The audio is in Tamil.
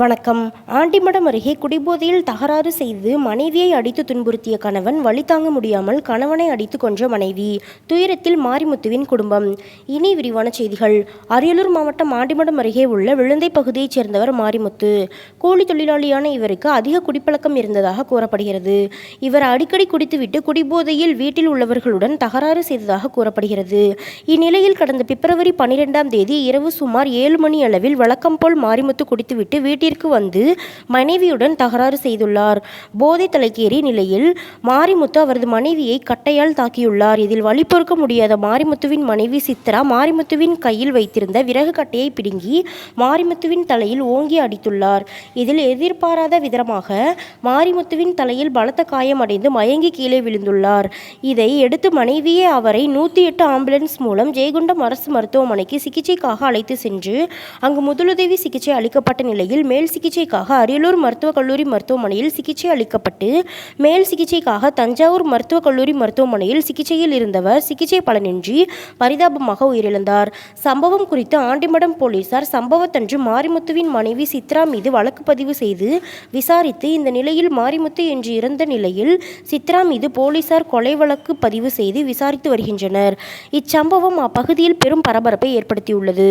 வணக்கம். ஆண்டிமடம் அருகே குடிபோதையில் தகராறு செய்து மனைவியை அடித்து துன்புறுத்திய கணவன் வழி தாங்க முடியாமல் கணவனை அடித்து கொன்ற மனைவி துயரத்தில் மாரிமுத்துவின் குடும்பம். இனி விரிவான செய்திகள். அரியலூர் மாவட்டம் ஆண்டிமடம் அருகே உள்ள விழுந்தை பகுதியைச் சேர்ந்தவர் மாரிமுத்து. கூலி தொழிலாளியான இவருக்கு அதிக குடிப்பழக்கம் இருந்ததாக கூறப்படுகிறது. இவர் அடிக்கடி குடித்துவிட்டு குடிபோதையில் வீட்டில் உள்ளவர்களுடன் தகராறு செய்ததாக கூறப்படுகிறது. இந்நிலையில் கடந்த பிப்ரவரி பனிரெண்டாம் தேதி இரவு சுமார் ஏழு மணி அளவில் வழக்கம் போல் மாரிமுத்து குடித்துவிட்டு வீட்டில் வீட்டிற்கு வந்து மனைவியுடன் தகராறு செய்துள்ளார். போதை தலைக்கேறி நிலையில் மாரிமுத்து அவரது மனைவியை கட்டையால் தாக்கியுள்ளார். இதில் வழி பொறுக்க முடியாத மாரிமுத்துவின் மனைவி சித்ரா மாரிமுத்துவின் கையில் வைத்திருந்த விறகு கட்டையை பிடுங்கி மாரிமுத்துவின் தலையில் ஓங்கி அடித்துள்ளார். இதில் எதிர்பாராத விதமாக மாரிமுத்துவின் தலையில் பலத்த காயமடைந்து மயங்கி கீழே விழுந்துள்ளார். இதை எடுத்து மனைவியே அவரை நூற்றி எட்டு ஆம்புலன்ஸ் மூலம் ஜெயகுண்டம் அரசு மருத்துவமனைக்கு சிகிச்சைக்காக அழைத்து சென்று அங்கு முதலுதவி சிகிச்சை அளிக்கப்பட்ட நிலையில் மேல் சிகிச்சைக்காக அரியலூர் மருத்துவக் கல்லூரி மருத்துவமனையில் சிகிச்சை அளிக்கப்பட்டு மேல் சிகிச்சைக்காக தஞ்சாவூர் மருத்துவக் கல்லூரி மருத்துவமனையில் சிகிச்சையில் இருந்தவர் சிகிச்சை பலனின்றி பரிதாபமாக உயிரிழந்தார். சம்பவம் குறித்து ஆண்டிமடம் போலீசார் சம்பவத்தன்று மாரிமுத்துவின் மனைவி சித்ரா மீது வழக்கு பதிவு செய்து விசாரித்து இந்த நிலையில் மாரிமுத்து என்று இறந்த நிலையில் சித்ரா மீது போலீசார் கொலை வழக்கு பதிவு செய்து விசாரித்து வருகின்றனர். இச்சம்பவம் அப்பகுதியில் பெரும் பரபரப்பை ஏற்படுத்தியுள்ளது.